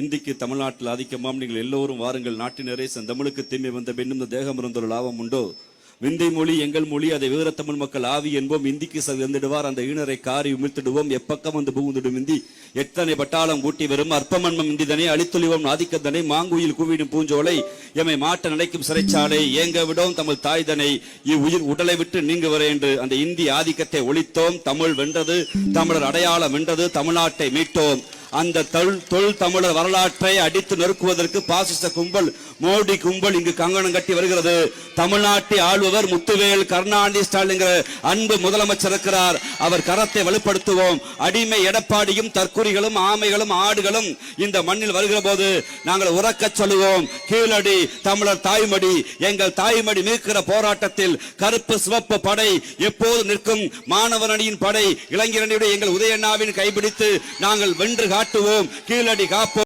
இந்திக்கு தமிழ்நாட்டில் ஆதிக்கமாம். நீங்கள் எல்லோரும் வாருங்கள். நாட்டினரே செந்தமிழுக்கு தீமை வந்த பெண்ணும் இந்த தேகம் இருந்தொரு லாபம் உண்டோ? விந்தை மொழி எங்கள் மொழி அதை வீரத்தமிழ் மக்கள் ஆவி என்போம். இந்திக்கு சந்திடுவார் அந்த ஈனரை காரி உமிழ்த்திடுவோம். எப்பக்கம் வந்து புகுந்துடும் இந்தி? எத்தனை பட்டாளம் கூட்டி வரும் அற்பமன்மம் இந்திதனை? அழித்தொழிவோம் ஆதிக்கத்தனை. மாங்குயில் கூவிடும் பூஞ்சோலை எமை மாட்ட நினைக்கும் சிறைச்சாலை. ஏங்க விடோம் தமிழ் தாய்தனை? இவ்வுயிர் உடலை விட்டு நீங்குவரே என்று அந்த இந்தி ஆதிக்கத்தை ஒழித்தோம். தமிழ் வென்றது தமிழர் அடையாளம் வென்றது தமிழ்நாட்டை மீட்டோம். அந்த தொல் தொல் தமிழர் வரலாற்றை அடித்து நொறுக்குவதற்கு பாசிச கும்பல் மோடி கும்பல் இங்கு கங்கணம் கட்டி வருகிறது. தமிழ்நாட்டை ஆளுவர் முத்துவேல் கருணாநிதி ஸ்டாலின் அன்பு முதலமைச்சர் இருக்கிறார். அவர் கரத்தை வலுப்படுத்துவோம். அடிமை எடப்பாடியும் தற்குறிகளும் ஆமைகளும் ஆடுகளும் இந்த மண்ணில் வருகிற போது நாங்கள் உறக்கச் சொல்லுவோம். கீழடி தமிழர் தாய்மடி எங்கள் தாய்மடி மீட்கிற போராட்டத்தில் கருப்பு சிவப்பு படை எப்போது நிற்கும்? மாணவர் அணியின் படை இளைஞரணியுடைய எங்கள் உதயண்ணாவின் கைபிடித்து நாங்கள் வென்று காட்டுவோம். கீழடி காப்போம்.